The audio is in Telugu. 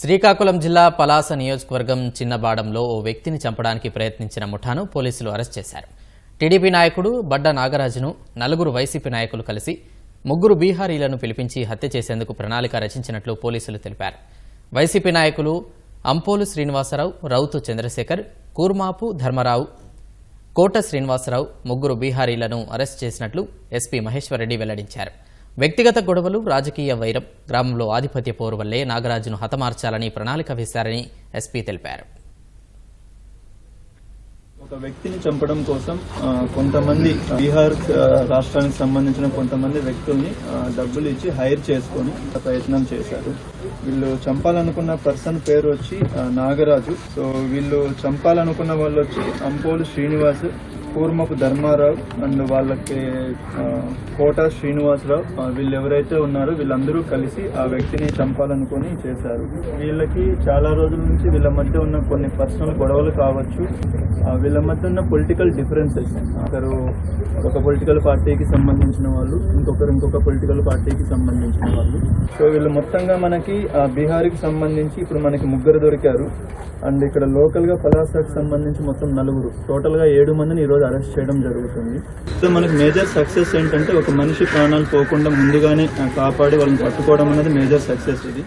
శ్రీకాకుళం జిల్లా పలాస నియోజకవర్గం చిన్నబాడంలో ఓ వ్యక్తిని చంపడానికి ప్రయత్నించిన ముఠాను పోలీసులు అరెస్ట్ చేశారు. టీడీపీ నాయకుడు బడ్డ నాగరాజును నలుగురు వైసీపీ నాయకులు కలిసి ముగ్గురు బీహారీలను పిలిపించి హత్య చేసేందుకు ప్రణాళిక రచించినట్లు పోలీసులు తెలిపారు. వైసీపీ నాయకులు అంపోలు శ్రీనివాసరావు రౌతు చంద్రశేఖర్ కూర్మాపు ధర్మరావు కోట శ్రీనివాసరావు ముగ్గురు బీహారీలను అరెస్ట్ చేసినట్లు ఎస్పీ మహేశ్వరరెడ్డి వెల్లడించారు. వ్యక్తిగత గొడవలు రాజకీయ వైరం. గ్రామంలో ఆధిపత్య పోరు వల్లే నాగరాజును హతమార్చాలని ప్రణాళిక వేశారని ఎస్పీ తెలిపారు. ఒక వ్యక్తిని చంపడం కోసం కొంతమంది బీహార్ రాష్ట్రానికి సంబంధించిన కొంతమంది వ్యక్తుల్ని డబ్బులు ఇచ్చి హైర్ చేసుకొని ప్రయత్నం చేశారు. వీళ్ళు చంపాలనుకున్న పర్సన్ పేరు వచ్చి నాగరాజు. సో వీళ్ళు చంపాలనుకున్న వాళ్ళు వచ్చి అంపోలు శ్రీనివాస్ కూర్మపు ధర్మారావు అండ్ వాళ్ళకి కోట శ్రీనివాసరావు వీళ్ళు ఎవరైతే ఉన్నారో వీళ్ళందరూ కలిసి ఆ వ్యక్తిని చంపాలనుకొని చేశారు. వీళ్ళకి చాలా రోజుల నుంచి వీళ్ళ మధ్య ఉన్న కొన్ని పర్సనల్ గొడవలు కావచ్చు. వీళ్ళ మధ్య ఉన్న పొలిటికల్ డిఫరెన్సెస్ ఒకరు ఒక పొలిటికల్ పార్టీకి సంబంధించిన వాళ్ళు ఇంకొకరు ఇంకొక పొలిటికల్ పార్టీకి సంబంధించిన వాళ్ళు. సో వీళ్ళు మొత్తంగా మనకి ఆ, బీహార్కి సంబంధించి ఇప్పుడు మనకి ముగ్గురు దొరికారు. అండ్ ఇక్కడ లోకల్గా పలాసాకి సంబంధించి మొత్తం నలుగురు. టోటల్గా ఏడు మందిని ఈ రోజు అరెస్ట్ చేయడం జరుగుతుంది. సో మనకి మేజర్ సక్సెస్ ఏంటంటే ఒక మనిషి ప్రాణాలు పోకుండా ముందుగానే కాపాడి వాళ్ళని పట్టుకోవడం అనేది మేజర్ సక్సెస్ ఇది.